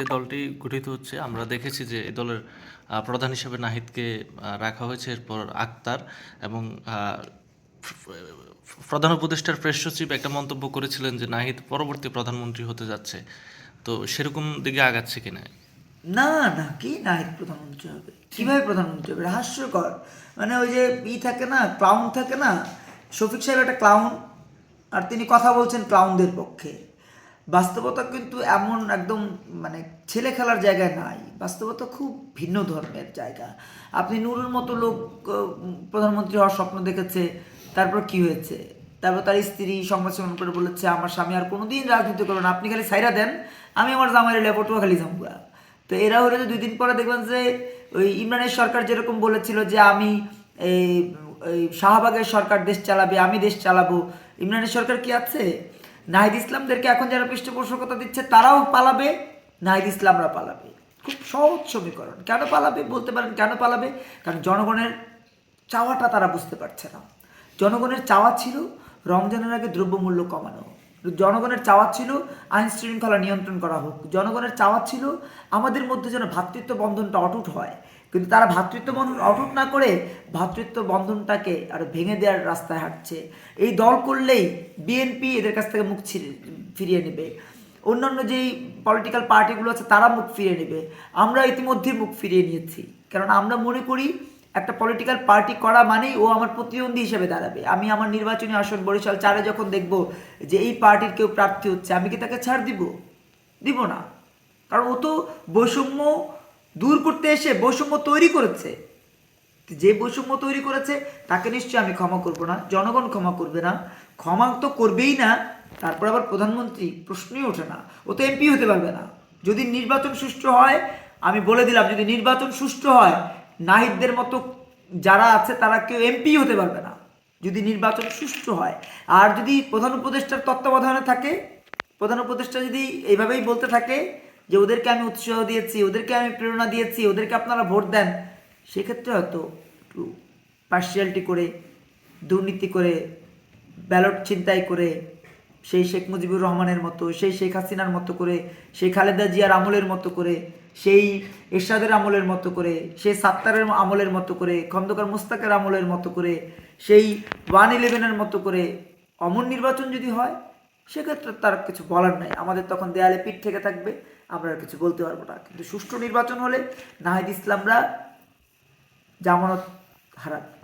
যে দলটি গঠিত হচ্ছে, আমরা দেখেছি যে এই দলের প্রধান হিসেবে নাহিদকে রাখা হয়েছে। এরপর আক্তার এবং প্রধান উপদেষ্টার প্রেস সচিব একটা মন্তব্য করেছিলেন যে নাহিদ পরবর্তী প্রধানমন্ত্রী হতে যাচ্ছে। তো সেরকম দিকে আগাচ্ছে কিনা? না না, কি নাহিদ প্রধানমন্ত্রী হবে? কীভাবে প্রধানমন্ত্রী হবে? হাস্যকর মানে ওই যে ই থাকে না ক্লাউন থাকে না, শফিক সাহেব একটা ক্লাউন আর তিনি কথা বলছেন ক্লাউনদের পক্ষে। বাস্তবতা কিন্তু এমন একদম মানে ছেলে খেলার জায়গায় নাই। বাস্তবতা খুব ভিন্ন ধর্মের জায়গা। আপনি নুরুর মতো লোক প্রধানমন্ত্রী হওয়ার স্বপ্ন দেখেছে, তারপর কি হয়েছে? তারপর তার স্ত্রী সংবাদ সম্মেলন করে বলেছে, আমার স্বামী আর কোনোদিন রাজনীতি করবে না। আপনি খালি সাইরা দেন, আমি আমার জামাইয়ের লেপটুয়া খালি জামুয়া তো এরা হলে দুই দিন পরে দেখবেন যে, ওই ইমরানের সরকার যেরকম বলেছিল যে, আমি এই শাহবাগের সরকার দেশ চালাবে, আমি দেশ চালাবো। ইমরানের সরকার কি আছে? নাহিদ ইসলামদেরকে এখন যারা পৃষ্ঠপোষকতা দিচ্ছে, তারাও পালাবে, নাহিদ ইসলামরা পালাবে। খুব সহজ সমীকরণ। কেন পালাবে বলতে পারেন, কেন পালাবে? কারণ জনগণের চাওয়াটা তারা বুঝতে পারছে না। জনগণের চাওয়া ছিল রমজানের আগে দ্রব্যমূল্য কমানো। জনগণের চাওয়া ছিল আইন শৃঙ্খলা নিয়ন্ত্রণ করা হোক। জনগণের চাওয়া ছিল আমাদের মধ্যে যেন ভ্রাতৃত্ব বন্ধনটা অটুট হয়। কিন্তু তারা ভ্রাতৃত্ব বন্ধন অটুট না করে ভ্রাতৃত্ব বন্ধনটাকে আরও ভেঙে দেওয়ার রাস্তায় হাঁটছে। এই দল করলেই বিএনপি এদের কাছ থেকে মুখ ফিরিয়ে নেবে। অন্যান্য যেই পলিটিক্যাল পার্টিগুলো আছে, তারা মুখ ফিরিয়ে নেবে। আমরা ইতিমধ্যে মুখ ফিরিয়ে নিয়েছি। কারণ আমরা মনে করি একটা পলিটিক্যাল পার্টি করা মানেই ও আমার প্রতিদ্বন্দ্বী হিসেবে দাঁড়াবে। আমি আমার নির্বাচনী আসন বরিশাল চারে যখন দেখব যে এই পার্টির কেউ প্রার্থী হচ্ছে, আমি কি তাকে ছাড় দিব? দিব না। কারণ ও তো বৈষম্য দূর করতে এসে বৈষম্য তৈরি করেছে। যে বৈষম্য তৈরি করেছে, তাকে নিশ্চয়ই আমি ক্ষমা করব না, জনগণ ক্ষমা করবে না। ক্ষমা তো করবেই না, তারপর আবার প্রধানমন্ত্রী প্রশ্নই ওঠে না। ও তো এমপি হতে পারবে না। যদি নির্বাচন সুষ্ঠু হয়, আমি বলে দিলাম, যদি নির্বাচন সুষ্ঠু হয়, নাহিদদের মতো যারা আছে, তারা কেউ এমপি হতে পারবে না। যদি নির্বাচন সুষ্ঠু হয়। আর যদি প্রধান উপদেষ্টার তত্ত্বাবধানে থাকে, প্রধান উপদেষ্টা যদি এইভাবেই বলতে থাকে যে ওদেরকে আমি উৎসাহ দিয়েছি, ওদেরকে আমি প্রেরণা দিয়েছি, ওদেরকে আপনারা ভোট দেন, সেক্ষেত্রে হয়তো একটু পার্সিয়ালিটি করে, দুর্নীতি করে ব্যালট ছিনতাই করে, সেই শেখ মুজিবুর রহমানের মতো, সেই শেখ হাসিনার মতো করে, সেই খালেদা জিয়ার আমলের মতো করে, সেই এরশাদের আমলের মতো করে, সেই সাত্তারের আমলের মতো করে, খন্দকার মুস্তাকের আমলের মতো করে, সেই ওয়ান ইলেভেনের মতো করে, অমন নির্বাচন যদি হয় সেক্ষেত্রে তার কিছু বলার নাই। আমাদের তখন দেয়ালে পিঠ থেকে থাকবে, আমরা আর কিছু বলতে পারব না। কিন্তু সুষ্ঠু নির্বাচন হলে নাহিদ ইসলামরা জামানত হারাবে